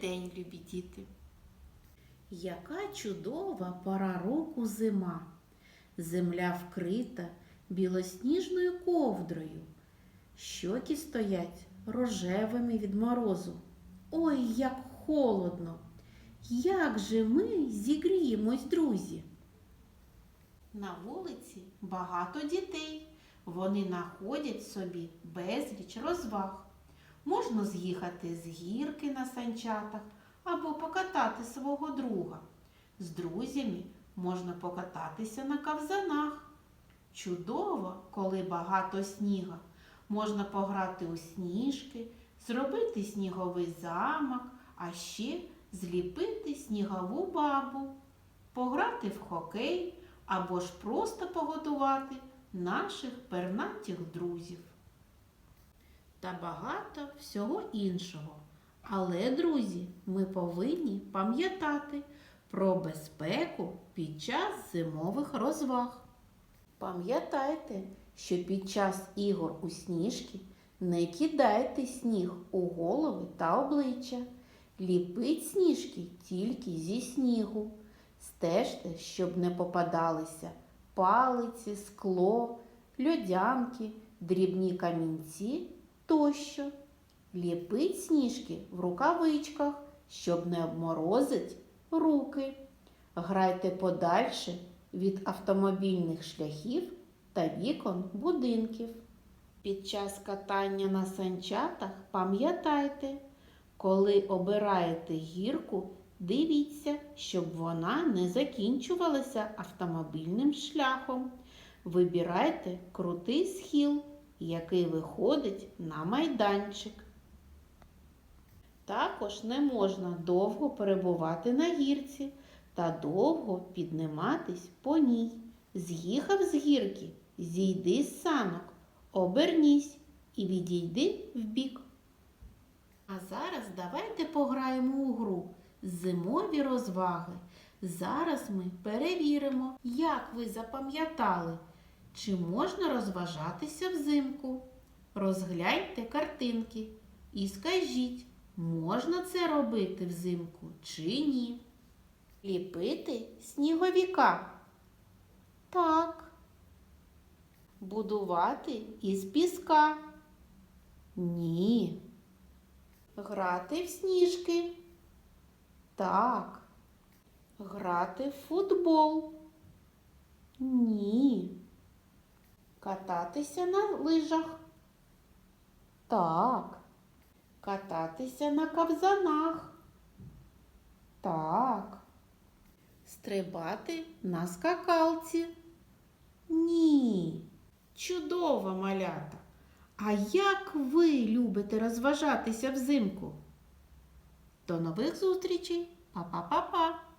день, любі діти! Яка чудова пора року зима. Земля вкрита білосніжною ковдрою. Щоки стоять рожевими від морозу. Ой, як холодно! Як же ми зігріємось, друзі? На вулиці багато дітей. Вони знаходять собі безліч розваг. Можна з'їхати з гірки на санчатах або покатати свого друга. З друзями можна покататися на кавзанах. Чудово, коли багато сніга. Можна пограти у сніжки, зробити сніговий замок, а ще зліпити снігову бабу, пограти в хокей або ж просто погодувати наших пернатих друзів. Та багато всього іншого. Але, друзі, ми повинні пам'ятати про безпеку під час зимових розваг. Пам'ятайте, що під час ігор у сніжки не кидайте сніг у голови та обличчя. Ліпіть сніжки тільки зі снігу. Стежте, щоб не попадалися палиці, скло, льодянки, дрібні камінці тощо. Ліпіть сніжки в рукавичках, щоб не обморозить руки. Грайте подальше від автомобільних шляхів та вікон будинків. Під час катання на санчатах пам'ятайте, коли обираєте гірку, дивіться, щоб вона не закінчувалася автомобільним шляхом. Вибирайте крутий схил, який виходить на майданчик. Також не можна довго перебувати на гірці та довго підниматись по ній. З'їхав з гірки, зійди з санок, обернісь і відійди вбік. А зараз давайте пограємо у гру Зимові розваги. Зараз ми перевіримо, як ви запам'ятали, чи можна розважатися взимку. Розгляньте картинки і скажіть, можна це робити взимку чи ні. Ліпити сніговіка. Так. Будувати із піска. Ні. Грати в сніжки. Так. Грати в футбол. Ні. Кататися на лижах. Так. Кататися на кавзанах. Так. Стрибати на скакалці. Ні. Чудово, малята. А як ви любите розважатися взимку? До нових зустрічей! Па-па-па-па!